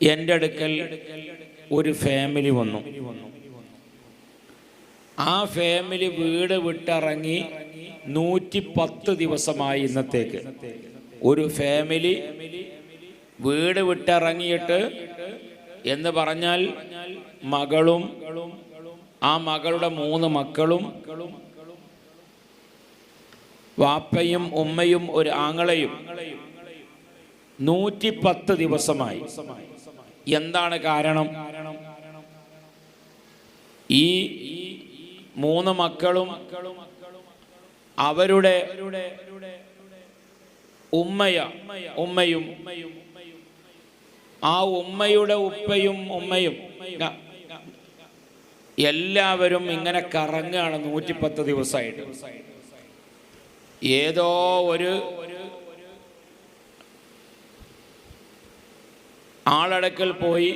എന്റെ അടുക്കൽ ഒരു ഫാമിലി വന്നു. ആ ഫാമിലി വീട് വിട്ടിറങ്ങി നൂറ്റി പത്ത് ദിവസമായി ഇന്നത്തേക്ക്. ഒരു ഫാമിലി വീട് വിട്ടിറങ്ങിയിട്ട് എന്ന് പറഞ്ഞാൽ മകളും ആ മകളുടെ മൂന്ന് മക്കളും വാപ്പയും ഉമ്മയും ഒരു ആങ്ങളയും. നൂറ്റി പത്ത് ദിവസമായി. എന്താണ് കാരണം? ഈ മൂന്ന് മക്കളും അവരുടെ ഉമ്മയ ഉമ്മയും ആ ഉമ്മയുടെ ഉപ്പയും ഉമ്മയും എല്ലാവരും ഇങ്ങനെ കറങ്ങുകയാണ് നൂറ്റിപ്പത്ത് ദിവസമായിട്ട്. ഏതോ ഒരു ആളടക്കൽ പോയി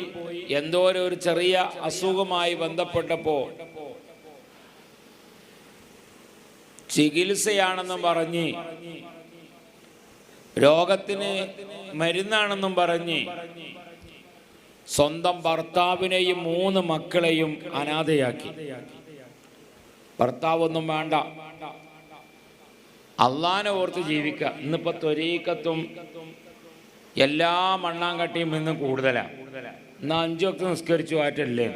എന്തോ ഒരു ചെറിയ അസുഖമായി ബന്ധപ്പെട്ടപ്പോ ചികിത്സയാണെന്നും പറഞ്ഞ് രോഗത്തിന് മരുന്നാണെന്നും പറഞ്ഞ് സ്വന്തം ഭർത്താവിനെയും മൂന്ന് മക്കളെയും അനാഥയാക്കി. ഭർത്താവൊന്നും വേണ്ട. അള്ളാനെ ഓർത്ത് ജീവിക്കുക ഇന്നിപ്പോ ത്വരീക്കത്തും എല്ലാ മണ്ണാങ്കട്ടിയും ഇന്ന് കൂടുതലാണ് ഇന്ന് അഞ്ചു വക്ത് നിസ്കരിച്ചു ആറ്റല്ലേ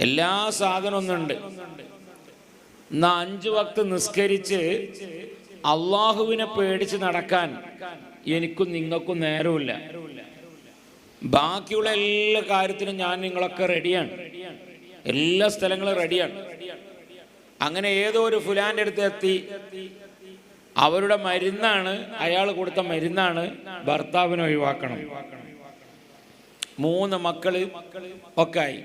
എല്ലാ സാധനവും ഒന്നുണ്ട് അഞ്ചു വക്ത് നിസ്കരിച്ച് അള്ളാഹുവിനെ പേടിച്ച് നടക്കാൻ എനിക്കും നിങ്ങൾക്കും നേരമില്ല ബാക്കിയുള്ള എല്ലാ കാര്യത്തിനും ഞാൻ നിങ്ങളൊക്കെ റെഡിയാണ്. എല്ലാ സ്ഥലങ്ങളും റെഡിയാണ്. അങ്ങനെ ഏതോ ഒരു ഫുലാന്റെ അടുത്ത് എത്തി. അവരുടെ മരുന്നാണ് അയാൾ കൊടുത്ത മരുന്നാണ് ഭർത്താവിനെ ഒഴിവാക്കണം. മൂന്ന് മക്കൾ ഒക്കെ ആയി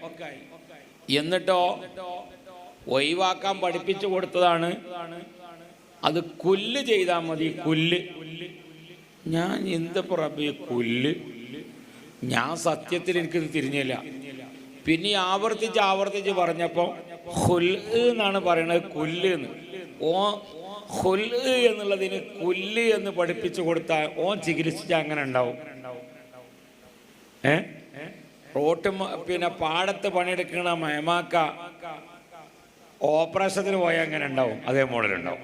എന്നിട്ടോ ഒഴിവാക്കാൻ പഠിപ്പിച്ചു കൊടുത്തതാണ്. അത് കുല്ല് ചെയ്താൽ മതി കുല്ല്. ഞാൻ എന്താ പ്രഭു കുല്ല്? ഞാൻ സത്യത്തിൽ എനിക്ക് തിരിഞ്ഞില്ല. പിന്നെ ആവർത്തിച്ച് ആവർത്തിച്ച് പറഞ്ഞപ്പോൾ എന്നാണ് പറയണത് കുല്ല് എന്ന്. ഓ ഹുൽ എന്നുള്ളതിന് കൊല്ല് എന്ന് പഠിപ്പിച്ചു കൊടുത്താൽ ഓൻ ചികിത്സിച്ച അങ്ങനെ ഉണ്ടാവും. റോട്ട് പിന്നെ പാടത്ത് പണിയെടുക്കണ മയമാക്ക ഓപ്പറേഷത്തിന് പോയാൽ അങ്ങനെ ഉണ്ടാവും. അതേ മോഡലുണ്ടാവും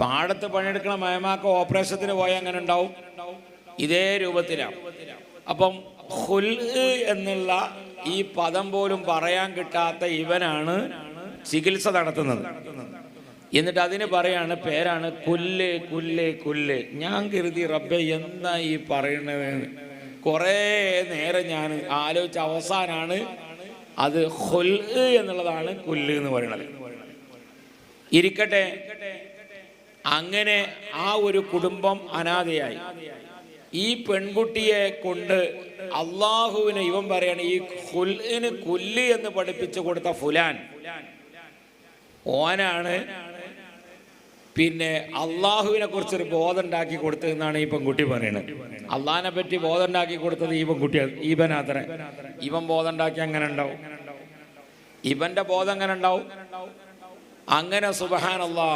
പാടത്ത് പണിയെടുക്കണ മയമാക്ക ഓപ്പറേഷത്തിന് പോയാൽ അങ്ങനെ ഉണ്ടാവും. ഇതേ രൂപത്തിലാണ് അപ്പം ഹുൽ എന്നുള്ള ഈ പദം പോലും പറയാൻ കിട്ടാത്ത ഇവനാണ് ചികിത്സ നടത്തുന്നത്. എന്നിട്ട് അതിന് പറയാണ് പേരാണ് കുല്ല് കുല്ല് കുല്ല്. ഞാൻ കരുതി റബ്ബെ എന്താ ഈ പറയണത് കുറേ നേരം ഞാൻ ആലോചിച്ച അവസാനാണ് അത് ഹൊൽ എന്നുള്ളതാണ് കുല്ല് എന്ന് പറയുന്നത് ഇരിക്കട്ടെ. അങ്ങനെ ആ ഒരു കുടുംബം അനാഥയായി. ഈ പെൺകുട്ടിയെ കൊണ്ട് അള്ളാഹുവിന് ഇവൻ പറയാണ് ഈ കുല്ലിന് കുല്ല് എന്ന് പഠിപ്പിച്ചു കൊടുത്ത ഫുലാൻ. ഓനാണ് പിന്നെ അള്ളാഹുവിനെ കുറിച്ചൊരു ബോധം ഉണ്ടാക്കി കൊടുത്തതെന്നാണ് ഈ പെൺകുട്ടി പറയുന്നത്. അള്ളാഹിനെ പറ്റി ബോധം ഉണ്ടാക്കി കൊടുത്തത് ഈ പെൺകുട്ടി ഈബനാഥനെ ഇവൻ ബോധം ഉണ്ടാക്കി അങ്ങനെ ഉണ്ടാവും. ഇവന്റെ ബോധം അങ്ങനെ ഉണ്ടാവും. അങ്ങനെ സുബഹാനല്ലാ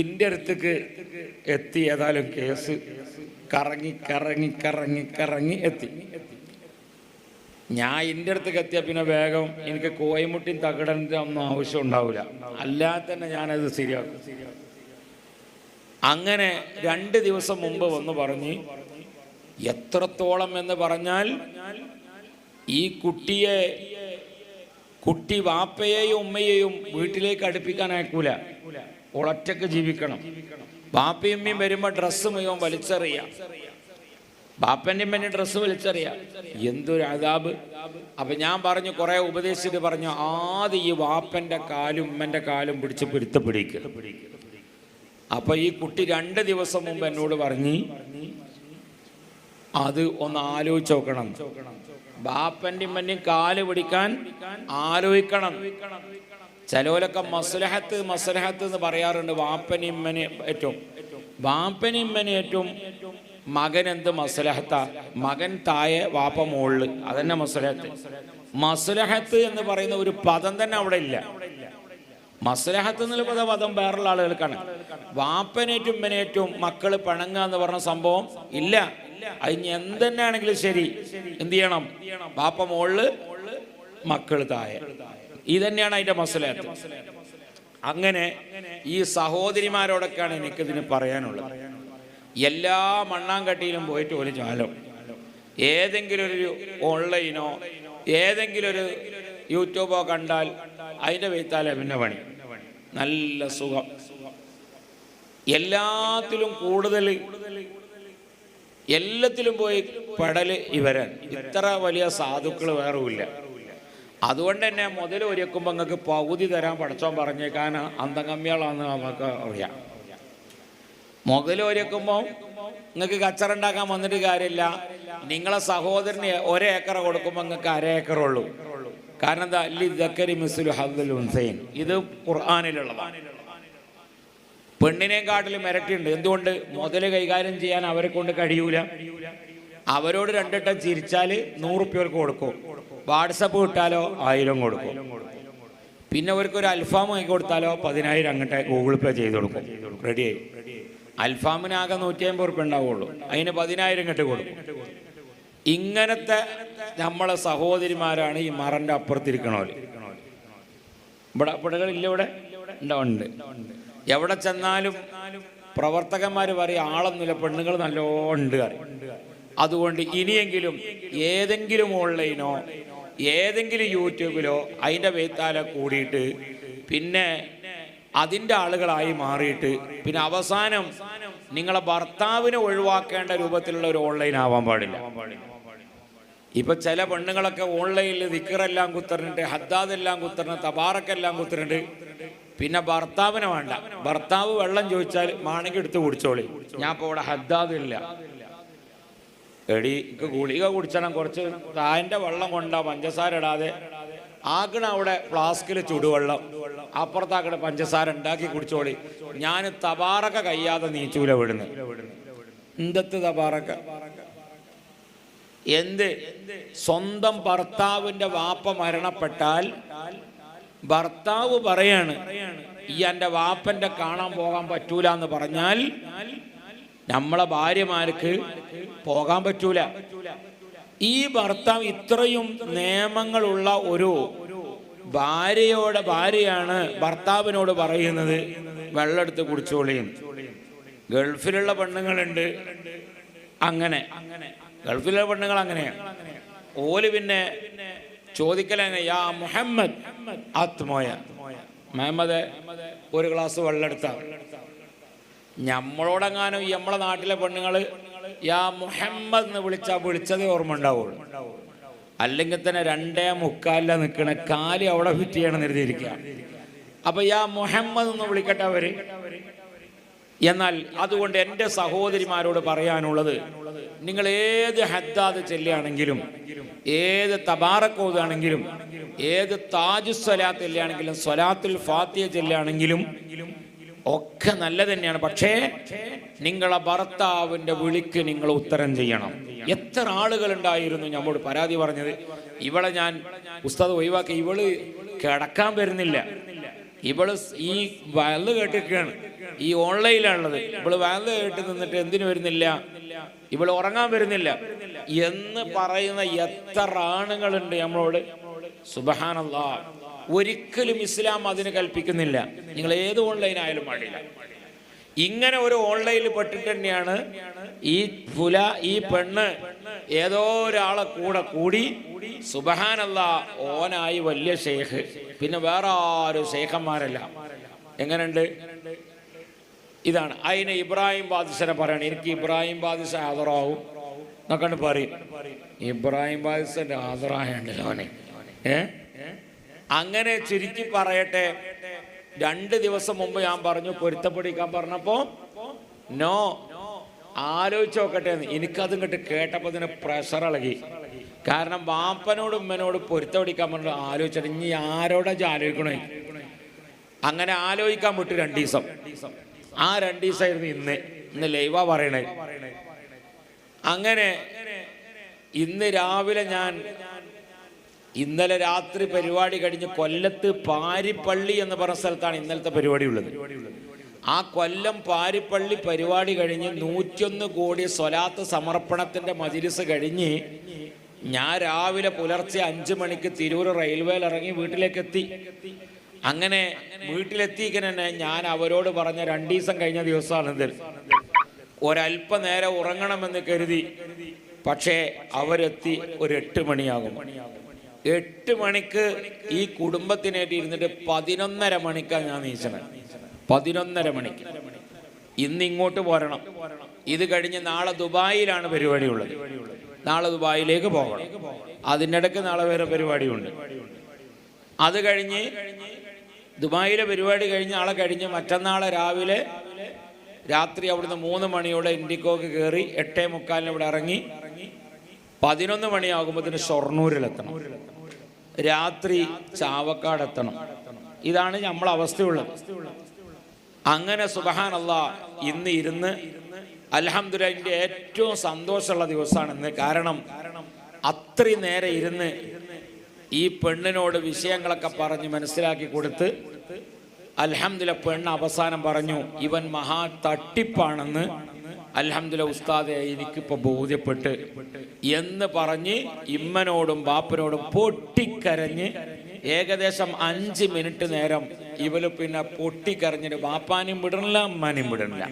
ഇന്റെ അടുത്തേക്ക് എത്തി ഏതായാലും കേസ് കറങ്ങി കറങ്ങി കറങ്ങി കറങ്ങി എത്തി. ഞാൻ എന്റെ അടുത്തേക്ക് എത്തിയ പിന്നെ വേഗം എനിക്ക് കോയമുട്ടിയും തകടന്റെ ഒന്നും ആവശ്യം ഉണ്ടാവില്ല അല്ലാതെ തന്നെ ഞാനത് ശരിയാക്കും. അങ്ങനെ രണ്ട് ദിവസം മുമ്പ് വന്ന് പറഞ്ഞ് എത്രത്തോളം എന്ന് പറഞ്ഞാൽ ഈ കുട്ടിയെ കുട്ടി വാപ്പയെയും ഉമ്മയെയും വീട്ടിലേക്ക് അടുപ്പിക്കാൻ അയക്കൂല. ഒളറ്റക്ക് ജീവിക്കണം. വാപ്പയും ഉമ്മയും വരുമ്പോൾ ഡ്രസ്സും മുഴുവൻ വലിച്ചെറിയാം. ബാപ്പന്റെ ഉമ്മന്റെ ഡ്രസ്സ് വലിച്ചെറിയാം. എന്തൊരു അതാബ് അപ്പൊ ഞാൻ പറഞ്ഞു കുറേ ഉപദേശിച്ചിട്ട് പറഞ്ഞു ആദ്യം ഈ വാപ്പന്റെ കാലും ഉമ്മന്റെ കാലും പിടിച്ച് പിടുത്ത പിടിക്കുക അപ്പൊ ഈ കുട്ടി രണ്ട് ദിവസം മുമ്പ് എന്നോട് പറഞ്ഞു അത് ഒന്ന് ആലോചിച്ച് നോക്കണം. ബാപ്പന്റെ ഉമ്മന്റെയും കാൽ പിടിക്കാൻ ആലോചിക്കണം. ചിലവരൊക്കെ മസ്ലഹത്ത് മസ്ലഹത്ത് എന്ന് പറയാറുണ്ട് വാപ്പനിമ്മനെ ഏറ്റവും. വാപ്പനിമ്മനെ ഏറ്റവും മകൻ എന്ത് മസ്ലഹത്ത? മകൻ താഴെ വാപ്പ മുകളിൽ അതന്നെ മസ്ലഹത്ത്. മസ്ലഹത്ത് എന്ന് പറയുന്ന ഒരു പദം തന്നെ അവിടെ ഇല്ല. മസ്ലഹത്ത് എന്നുള്ള പദം പദം വേറുള്ള ആളുകൾക്കാണ്. വാപ്പനേറ്റും ഉമ്മനേറ്റും മക്കൾ പിണങ്ങുക എന്ന് പറഞ്ഞ സംഭവം ഇല്ല. അത് എന്തെന്നാണെങ്കിലും ശരി. എന്ത് ചെയ്യണം? വാപ്പ മോളിൽ മക്കൾ താഴെ ഇതന്നെയാണ് അതിന്റെ മസലഹത്ത്. അങ്ങനെ ഈ സഹോദരിമാരോടൊക്കെയാണ് എനിക്കിതിന് പറയാനുള്ളത്. എല്ലാ മണ്ണാങ്കട്ടിയിലും പോയിട്ട് ഒരു ചാലം. ഏതെങ്കിലും ഒരു ഓൺലൈനോ ഏതെങ്കിലും ഒരു യൂട്യൂബോ കണ്ടാൽ അതിന്റെ വെയ്ത്താലെ പിന്നെ പണി. നല്ല സുഖം. എല്ലാത്തിലും കൂടുതൽ എല്ലാത്തിലും പോയി പെടൽ ഇവരൻ ഇത്ര വലിയ സാധുക്കൾ വേറുമില്ല. അതുകൊണ്ട് തന്നെ മുതൽ ഒരുക്കുമ്പോൾ നിങ്ങൾക്ക് പകുതി തരാൻ പഠിച്ചോൻ പറഞ്ഞേക്കാൻ അന്തംകമ്മികളാണെന്ന് നമുക്ക് അറിയാം. മുതൽ ഒരുക്കുമ്പോൾ നിങ്ങൾക്ക് കച്ചറുണ്ടാക്കാൻ വന്നിട്ട് കാര്യമില്ല. നിങ്ങളെ സഹോദരന് ഒരേക്കർ കൊടുക്കുമ്പോൾ നിങ്ങൾക്ക് അര ഏക്കറുള്ളൂ കാരണം എന്താ? അല്ലി ദക്കരി മിസ്ലു ഹദ്ദുൽ ഉൻസൈൻ. ഇത് ഖുർആാനിലുള്ളതാണ്. പെണ്ണിനെയും കാട്ടിലും ഇരട്ടിയുണ്ട് എന്തുകൊണ്ട്? മുതൽ കൈകാര്യം ചെയ്യാൻ അവരെ കൊണ്ട് കഴിയൂല. അവരോട് രണ്ടിട്ടം ചിരിച്ചാൽ നൂറുപ്യർക്ക് കൊടുക്കും. വാട്സപ്പ് കിട്ടാലോ ആയിരം കൊടുക്കും. പിന്നെ അവർക്ക് ഒരു അൽഫാം വാങ്ങി കൊടുത്താലോ പതിനായിരം അങ്ങോട്ട് ഗൂഗിൾ പേ ചെയ്ത് കൊടുക്കും. റെഡിയായി അൽഫാമിനാകെ നൂറ്റി അമ്പത് റുപ്യ ഉണ്ടാവുള്ളൂ. അതിന് പതിനായിരം കെട്ട് കൊടുക്കും. ഇങ്ങനത്തെ നമ്മളെ സഹോദരിമാരാണ് ഈ മറന്റെ അപ്പുറത്തിരിക്കണോ ഇവിടെ ഇവിടെകളില്ല ഇവിടെ? ഉണ്ടാവുന്നുണ്ട് ഉണ്ട്. എവിടെ ചെന്നാലും പ്രവർത്തകന്മാർ പറയും ആളൊന്നുമില്ല പെണ്ണുങ്ങൾ നല്ലോണ്ട് അതുകൊണ്ട് ഇനിയെങ്കിലും ഏതെങ്കിലും ഓൺലൈനോ ഏതെങ്കിലും യൂട്യൂബിലോ അതിന്റെ വെയ്ത്താലെ കൂടിയിട്ട് പിന്നെ അതിന്റെ ആളുകളായി മാറിയിട്ട് പിന്നെ അവസാനം നിങ്ങളെ ഭർത്താവിനെ ഒഴിവാക്കേണ്ട രൂപത്തിലുള്ള ഒരു ഓൺലൈൻ ആവാൻ പാടില്ല. ഇപ്പൊ ചില പെണ്ണുങ്ങളൊക്കെ ഓൺലൈനിൽ ദിക്കറെല്ലാം കുത്തറിഞ്ഞിട്ട് ഹദ്ദാദെല്ലാം കുത്തറിഞ്ഞ് തബാറക്കെല്ലാം കുത്തറിഞ്ഞിട്ട് പിന്നെ ഭർത്താവിനെ വേണ്ട. ഭർത്താവ് വെള്ളം ചോദിച്ചാൽ മാണെങ്കിൽ എടുത്ത് കുടിച്ചോളി. ഞാൻ ഇപ്പോൾ ഇവിടെ ഹദ്ദാദില്ല എടി ഗുളിക കുടിച്ചണം കുറച്ച് താന്റെ വെള്ളം കൊണ്ടാ പഞ്ചസാര ഇടാതെ ആക്കണ അവിടെ ഫ്ലാസ്കിൽ ചുടുവെള്ളം. അപ്പുറത്താക്കണ പഞ്ചസാര ഉണ്ടാക്കി കുടിച്ചോളി. ഞാൻ തപാറക്ക കയ്യാതെ നീച്ചൂല വിടുന്നു എന്തത്ത് തബാറക്ക എന്ത്? സ്വന്തം ഭർത്താവിന്റെ വാപ്പ മരണപ്പെട്ടാൽ ഭർത്താവ് പറയാണ് ഈ എന്റെ വാപ്പന്റെ കാണാൻ പോകാൻ പറ്റൂല എന്ന് പറഞ്ഞാൽ നമ്മളെ ഭാര്യമാർക്ക് പോകാൻ പറ്റൂല. ഈ ഭർത്താവ് ഇത്രയും നിയമങ്ങളുള്ള ഒരു ഭാര്യയോടെ ഭാര്യയാണ് ഭർത്താവിനോട് പറയുന്നത്. വെള്ളമെടുത്ത് കുടിച്ചോളിയും. ഗൾഫിലുള്ള പെണ്ണുങ്ങളുണ്ട്. അങ്ങനെ. ഗൾഫിലുള്ള പെണ്ണുങ്ങൾ അങ്ങനെയാണ് ഓൽ പിന്നെ ചോദിക്കലാണ് മുഹമ്മദ് ആത്മോയ? മുഹമ്മദ് ഒരു ഗ്ലാസ് വെള്ളം എടുത്ത നമ്മളോടെങ്ങാനും നമ്മളെ നാട്ടിലെ പെണ്ണുങ്ങൾ യാ മുഹമ്മദ് എന്ന് വിളിച്ചാൽ വിളിച്ചതേ ഓർമ്മ ഉണ്ടാവുള്ളൂ അല്ലെങ്കിൽ തന്നെ രണ്ടേ മുക്കാലില നിൽക്കണ കാൽ അവിടെ ഫിറ്റ് ചെയ്യണം നിർത്തിയിരിക്കുക അപ്പൊ യാ മുഹമ്മദ് എന്ന് വിളിക്കട്ടെ അവർ? എന്നാൽ അതുകൊണ്ട് എന്റെ സഹോദരിമാരോട് പറയാനുള്ളത് നിങ്ങൾ ഏത് ഹദ്ദാദ് ചെല്ലുകയാണെങ്കിലും ഏത് തബാറക്കോതാണെങ്കിലും ഏത് താജ് സ്വലാത്ത് ചെല്ലുകയാണെങ്കിലും സ്വലാത്തിൽ ഫാത്തിയ ചെല്ലുകയാണെങ്കിലും ഒക്കെ നല്ല തന്നെയാണ് പക്ഷേ നിങ്ങളെ ഭർത്താവിന്റെ വിളിക്ക് നിങ്ങൾ ഉത്തരം ചെയ്യണം. എത്ര ആളുകൾ ഉണ്ടായിരുന്നു നമ്മോട് പരാതി പറഞ്ഞത്? ഇവളെ ഞാൻ ഉസ്താദ് ഒഴിവാക്കി. ഇവൾ കിടക്കാൻ വരുന്നില്ല. ഇവൾ ഈ വയൽ കേട്ടിരിക്കുകയാണ്. ഈ ഓൺലൈനിലാണുള്ളത്. ഇവൾ വയൽ കേട്ട് നിന്നിട്ട് എന്തിനു വരുന്നില്ല? ഇവൾ ഉറങ്ങാൻ വരുന്നില്ല. എന്ന് പറയുന്ന എത്ര ആണുങ്ങളുണ്ട് നമ്മളോട് സുബഹാനല്ല. ഒരിക്കലും ഇസ്ലാം അതിന് കൽപ്പിക്കുന്നില്ല. നിങ്ങൾ ഏത് ഓൺലൈൻ ആയാലും പാടില്ല. ഇങ്ങനെ ഒരു ഓൺലൈനിൽ പെട്ടിട്ട് തന്നെയാണ് ഈ പുല ഈ പെണ്ണ് ഏതോ ഒരാളെ കൂടെ കൂടി സുബഹാനല്ല ഓനായി വലിയ ഷെയ്ഖ് പിന്നെ വേറെ ആരും ഷെയ്ഖന്മാരല്ല എങ്ങനെയുണ്ട്? ഇതാണ്. അതിന് ഇബ്രാഹിം ബാദിസനെ പറയണം. എനിക്ക് ഇബ്രാഹിം ബാദിസ ആദറാവും എന്നൊക്കെ പറയും. ഇബ്രാഹിം ബാദിസന്റെ ആദറായുണ്ടല്ലോ അവനെ? ഏ? അങ്ങനെ ചുരുക്കി പറയട്ടെ. രണ്ട് ദിവസം മുമ്പ് ഞാൻ പറഞ്ഞു പൊരുത്തപ്പെടിക്കാൻ പറഞ്ഞപ്പോ നോ ആലോചിച്ച് നോക്കട്ടെ. എനിക്കത് കേട്ടപ്പോ കേട്ടപ്പോൾ ഇതിന് പ്രഷർ ഇളകി. കാരണം വാപ്പനോടും ഉമ്മനോട് പൊരുത്തപ്പെടിക്കാൻ പറഞ്ഞു ആലോചിച്ചിട്ട് ഇനി ആരോടാ ആലോചിക്കണേ? അങ്ങനെ ആലോചിക്കാൻ വിട്ടു രണ്ട് ദിവസം. ആ രണ്ട് ദിവസമായിരുന്നു ഇന്ന്. ഇന്ന് ലൈവാ പറയണേ. അങ്ങനെ ഇന്ന് രാവിലെ ഞാൻ ഇന്നലെ രാത്രി പരിപാടി കഴിഞ്ഞ് കൊല്ലത്ത് പാരിപ്പള്ളി എന്ന് പറഞ്ഞ സ്ഥലത്താണ് ഇന്നലത്തെ പരിപാടി ഉള്ളത്. ആ കൊല്ലം പാരിപ്പള്ളി പരിപാടി കഴിഞ്ഞ് നൂറ്റൊന്ന് കോടി സ്വലാത്ത് സമർപ്പണത്തിന്റെ മജിലിസ് കഴിഞ്ഞ് ഞാൻ രാവിലെ പുലർച്ചെ അഞ്ചു മണിക്ക് തിരൂർ റെയിൽവേയിൽ ഇറങ്ങി വീട്ടിലേക്ക് എത്തി അങ്ങനെ വീട്ടിലെത്തിക്കന തന്നെ ഞാൻ അവരോട് പറഞ്ഞ രണ്ടു ദിവസം കഴിഞ്ഞ ദിവസമാണിത് ഒരല്പനേരം ഉറങ്ങണമെന്ന് കരുതി. പക്ഷേ അവരെത്തി ഒരു എട്ട് മണിയാകും. എട്ട് മണിക്ക് ഈ കുടുംബത്തിനായിട്ട് ഇരുന്നിട്ട് പതിനൊന്നര മണിക്കാണ് ഞാൻ നീച്ചത് പതിനൊന്നര മണിക്ക്. ഇന്ന് ഇങ്ങോട്ട് പോരണം. ഇത് കഴിഞ്ഞ് നാളെ ദുബായിലാണ് പരിപാടി ഉള്ളത് നാളെ ദുബായിലേക്ക് പോകണം. അതിന്റെ നാളെ വേറെ പരിപാടിയുണ്ട്. അത് കഴിഞ്ഞ് ദുബായിലെ പരിപാടി കഴിഞ്ഞ് നാളെ കഴിഞ്ഞ് മറ്റന്നാളെ രാവിലെ രാത്രി അവിടുന്ന് മൂന്ന് മണിയോടെ ഇൻഡിക്കോക്ക് കയറി എട്ടേ മുക്കാലിന് ഇവിടെ ഇറങ്ങി പതിനൊന്ന് മണിയാകുമ്പോഴത്തേന് ഷൊർണൂരിലെത്തണം. രാത്രി ചാവക്കാടെത്തണം. ഇതാണ് നമ്മൾ അവസ്ഥയുള്ളത്. അങ്ങനെ സുബഹാനല്ല ഇന്ന് ഇരുന്ന് അലഹമ്മദില്ല ഏറ്റവും സന്തോഷമുള്ള ദിവസമാണ് ഇന്ന്. കാരണം അത്രയും നേരെ ഇരുന്ന് ഈ പെണ്ണിനോട് വിഷയങ്ങളൊക്കെ പറഞ്ഞ് മനസ്സിലാക്കി കൊടുത്ത് അലഹമുല്ല പെണ്ണ് അവസാനം പറഞ്ഞു ഇവൻ മഹാ തട്ടിപ്പാണെന്ന് അൽഹംദുല ഉസ്താദെ എനിക്കിപ്പോൾ ബോധ്യപ്പെട്ട് എന്ന് പറഞ്ഞ് ഇമ്മനോടും ബാപ്പനോടും പൊട്ടിക്കരഞ്ഞ് ഏകദേശം അഞ്ച് മിനിറ്റ് നേരം ഇവൽ പിന്നെ പൊട്ടിക്കരഞ്ഞിട്ട് ബാപ്പാനും വിടണില്ല അമ്മാനും വിടണില്ല.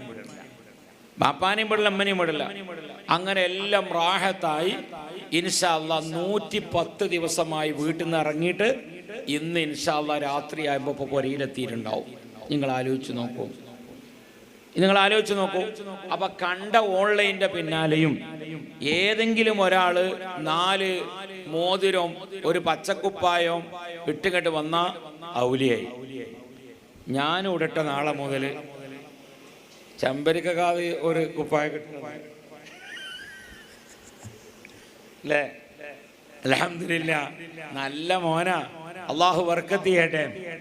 ബാപ്പാനും വിടില്ല അമ്മനെയും വിടില്ല അങ്ങനെ എല്ലാം റാഹത്തായി. ഇൻഷാല്ല നൂറ്റി പത്ത് ദിവസമായി വീട്ടിൽ നിന്ന് ഇറങ്ങിയിട്ട് ഇന്ന് ഇൻഷാല്ല രാത്രി ആയപ്പോ ഇപ്പോൾ നിങ്ങൾ ആലോചിച്ച് നോക്കൂ. നിങ്ങൾ ആലോചിച്ച് നോക്കൂ. അപ്പൊ കണ്ട ഓൺലൈന്റെ പിന്നാലെയും ഏതെങ്കിലും ഒരാൾ നാല് മോതിരം ഒരു പച്ചക്കുപ്പായം ഇട്ടുകെട്ട് വന്ന ഔലിയായി. ഞാൻ ഉടട്ട നാളെ മുതൽ ചെമ്പരിക്കാതെ ഒരു കുപ്പായ കിട്ടുന്നില്ല നല്ല മോന. അള്ളാഹു വർക്കത്തിയേട്ടെ